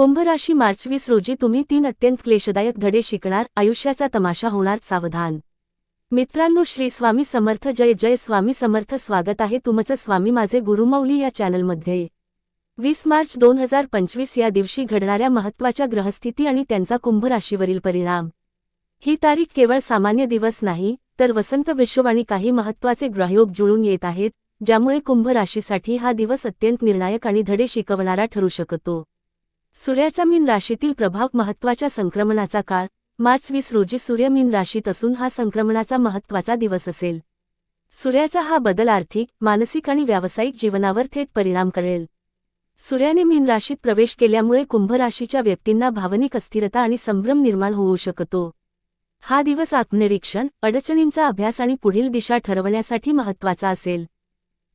कुंभराशी मार्चवीस मार्च वीस रोजी तुम्ही तीन अत्यंत क्लेशदायक धडे शिकणार आयुष्याचा तमाशा होणार सावधान. मित्रांनो श्री स्वामी समर्थ जय जय स्वामी समर्थ स्वागत आहे तुमचं स्वामी माझे गुरुमौली या चॅनलमध्ये. वीस मार्च दोन हजार पंचवीस या दिवशी घडणाऱ्या महत्त्वाच्या ग्रहस्थिती आणि त्यांचा कुंभ राशीवरील परिणाम. ही तारीख केवळ सामान्य दिवस नाही तर वसंत विश्व आणि काही महत्त्वाचे ग्रहयोग जुळून येत आहेत ज्यामुळे कुंभ राशीसाठी हा दिवस अत्यंत निर्णायक आणि धडे शिकवणारा ठरू शकतो. सूर्याचा मीन राशीतील प्रभाव महत्त्वाच्या संक्रमणाचा काळ. मार्च वीस रोजी सूर्य मीन राशीत असून हा संक्रमणाचा महत्त्वाचा दिवस असेल. सूर्याचा हा बदल आर्थिक मानसिक आणि व्यावसायिक जीवनावर थेट परिणाम करेल. सूर्याने मीन राशीत प्रवेश केल्यामुळे कुंभ राशीच्या व्यक्तींना भावनिक अस्थिरता आणि संभ्रम निर्माण होऊ शकतो. हा दिवस आत्मनिरीक्षण अडचणींचा अभ्यास आणि पुढील दिशा ठरवण्यासाठी महत्त्वाचा असेल.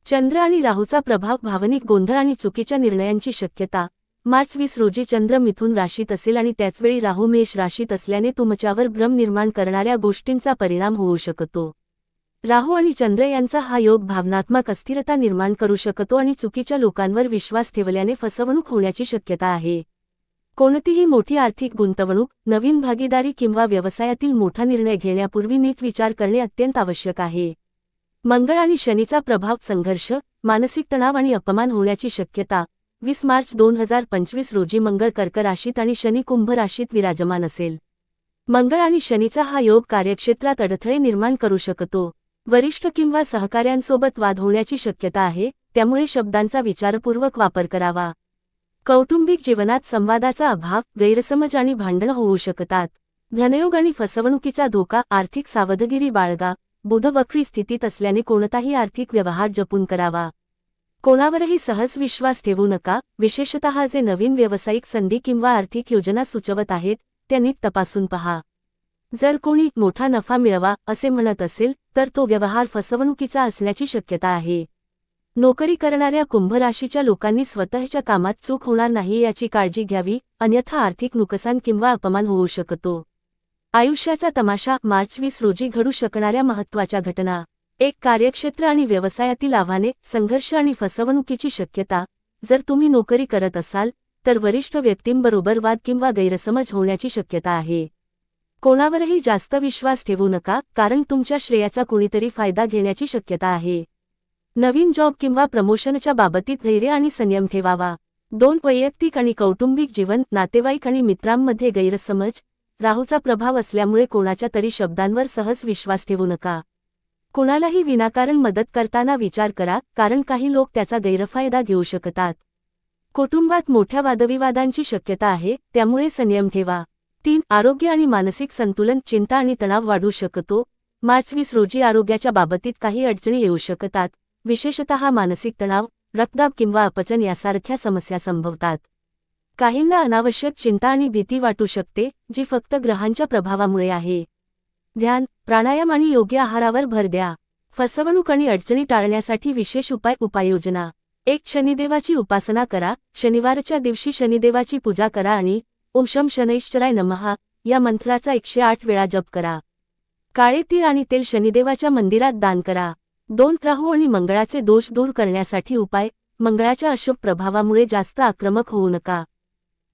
चंद्र आणि राहूचा प्रभाव भावनिक गोंधळ आणि चुकीच्या निर्णयांची शक्यता मार्च वीस रोजी चंद्र मिथून राशीत असेल आणि त्याचवेळी राहू मेष राशीत असल्याने तुमच्यावर भ्रम निर्माण करणाऱ्या गोष्टींचा परिणाम होऊ शकतो. राहू आणि चंद्र यांचा हा योग भावनात्मक अस्थिरता निर्माण करू शकतो आणि चुकीच्या लोकांवर विश्वास ठेवल्याने फसवणूक होण्याची शक्यता आहे. कोणतीही मोठी आर्थिक गुंतवणूक नवीन भागीदारी किंवा व्यवसायातील मोठा निर्णय घेण्यापूर्वी नीट विचार करणे अत्यंत आवश्यक आहे. मंगळ आणि शनीचा प्रभाव संघर्ष मानसिक तणाव आणि अपमान होण्याची शक्यता वीस मार्च दोन हजार पंचवीस रोजी मंगळ कर्क राशीत आणि शनी कुंभ राशीत विराजमान असेल. मंगळ आणि शनीचा हा योग कार्यक्षेत्रात अडथळे निर्माण करू शकतो. वरिष्ठ किंवा सहकाऱ्यांसोबत वाद होण्याची शक्यता आहे त्यामुळे शब्दांचा विचारपूर्वक वापर करावा. कौटुंबिक जीवनात संवादाचा अभाव गैरसमज आणि भांडण होऊ शकतात. धनयोग आणि फसवणुकीचा धोका आर्थिक सावधगिरी बाळगा बुधवक्री स्थितीत असल्याने कोणताही आर्थिक व्यवहार जपून करावा. कोणावरही सहज विश्वास ठेवू नका विशेषतः जे नवीन व्यावसायिक संधी किंवा आर्थिक योजना सुचवत आहेत त्या नीट तपासून पहा. जर कोणी मोठा नफा मिळवा असे म्हणत असेल तर तो व्यवहार फसवणुकीचा असण्याची शक्यता आहे. नोकरी करणाऱ्या कुंभराशीच्या लोकांनी स्वतःच्या कामात चूक होणार नाही याची काळजी घ्यावी अन्यथा आर्थिक नुकसान किंवा अपमान होऊ शकतो. आयुष्याचा तमाशा मार्च वीस रोजी घडू शकणाऱ्या महत्त्वाच्या घटना. एक कार्यक्षेत्र आणि व्यवसायातील आव्हाने संघर्ष आणि फसवणुकीची शक्यता जर तुम्ही नोकरी करत असाल तर वरिष्ठ व्यक्तींबरोबर वाद किंवा गैरसमज होण्याची शक्यता आहे. कोणावरही जास्त विश्वास ठेवू नका कारण तुमच्या श्रेयाचा कुणीतरी फायदा घेण्याची शक्यता आहे. नवीन जॉब किंवा प्रमोशनच्या बाबतीत धैर्य आणि संयम ठेवावा. दोन वैयक्तिक आणि कौटुंबिक जीवन नातेवाईक आणि मित्रांमध्ये गैरसमज राहूचा प्रभाव असल्यामुळे कोणाच्या तरी शब्दांवर सहज विश्वास ठेवू नका. कुणालाही विनाकारण मदत करताना विचार करा कारण काही लोक त्याचा गैरफायदा घेऊ शकतात. कुटुंबात मोठ्या वादविवादांची शक्यता आहे त्यामुळे संयम ठेवा. तीन आरोग्य आणि मानसिक संतुलन चिंता आणि तणाव वाढू शकतो. मार्च वीस रोजी आरोग्याच्या बाबतीत काही अडचणी येऊ शकतात. विशेषतः मानसिक तणाव रक्तदाब किंवा अपचन यासारख्या समस्या संभवतात. काहींना अनावश्यक चिंता आणि भीती वाटू शकते जी फक्त ग्रहांच्या प्रभावामुळे आहे. ध्यान प्राणायाम आणि योग्य आहारावर भर द्या. फसवणूक आणि अडचणी टाळण्यासाठी विशेष उपाय उपाययोजना. एक शनिदेवाची उपासना करा. शनिवारच्या दिवशी शनिदेवाची पूजा करा आणि ओम शम शनैश्चराय नमहा या मंत्राचा एकशे आठ वेळा जप करा. काळे तीळ आणि तेल शनिदेवाच्या मंदिरात दान करा. दोन राहू आणि मंगळाचे दोष दूर करण्यासाठी उपाय मंगळाच्या अशुभ प्रभावामुळे जास्त आक्रमक होऊ नका.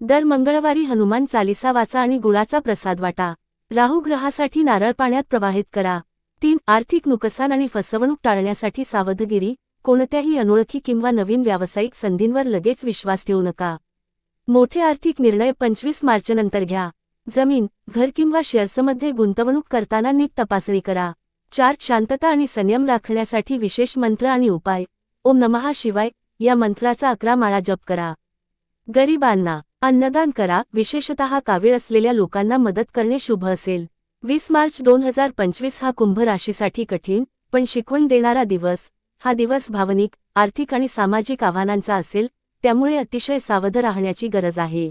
दर मंगळवारी हनुमान चालिसा वाचा आणि गुळाचा प्रसाद वाटा. राहू ग्रहासाठी नारळ पाण्यात प्रवाहित करा. तीन आर्थिक नुकसान आणि फसवणूक टाळण्यासाठी सावधगिरी कोणत्याही अनोळखी किंवा नवीन व्यावसायिक संधींवर लगेच विश्वास ठेवू नका. मोठे आर्थिक निर्णय पंचवीस मार्चनंतर घ्या. जमीन घर किंवा शेअर्समध्ये गुंतवणूक करताना नीट तपासणी करा. चार शांतता आणि संयम राखण्यासाठी विशेष मंत्र आणि उपाय. ओम नमहा शिवाय या मंत्राचा अकरा माळा जप करा. गरिबांना अन्नदान करा विशेषतः कावीळ असलेल्या लोकांना मदत करणे शुभ असेल. वीस मार्च दोन हजार पंचवीस हा कुंभ राशीसाठी कठीण पण शिकवण देणारा दिवस. हा दिवस भावनिक आर्थिक आणि सामाजिक आव्हानांचा असेल त्यामुळे अतिशय सावध राहण्याची गरज आहे.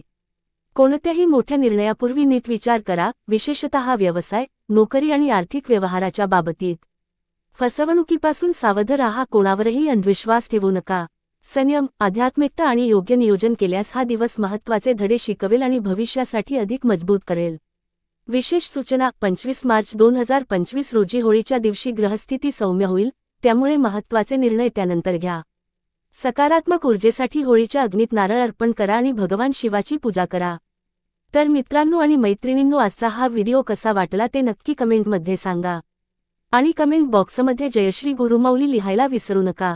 कोणत्याही मोठ्या निर्णयापूर्वी नीट विचार करा विशेषतः व्यवसाय नोकरी आणि आर्थिक व्यवहाराच्या बाबतीत. फसवणुकीपासून सावध राहा कोणावरही अंधविश्वास ठेवू नका. संयम आध्यात्मिकता आणि योग्य नियोजन केल्यास हा दिवस महत्त्वाचे धडे शिकवेल आणि भविष्यासाठी अधिक मजबूत करेल. विशेष सूचना पंचवीस मार्च दोन हजार पंचवीस रोजी होळीच्या दिवशी ग्रहस्थिती सौम्य होईल त्यामुळे महत्त्वाचे निर्णय त्यानंतर घ्या. सकारात्मक ऊर्जेसाठी होळीच्या अग्नीत नारळ अर्पण करा आणि भगवान शिवाची पूजा करा. तर मित्रांनो आणि मैत्रिणींनो आजचा हा व्हिडिओ कसा वाटला ते नक्की कमेंटमध्ये सांगा. आणि कमेंट बॉक्समध्ये जयश्री गुरुमाऊली लिहायला विसरू नका.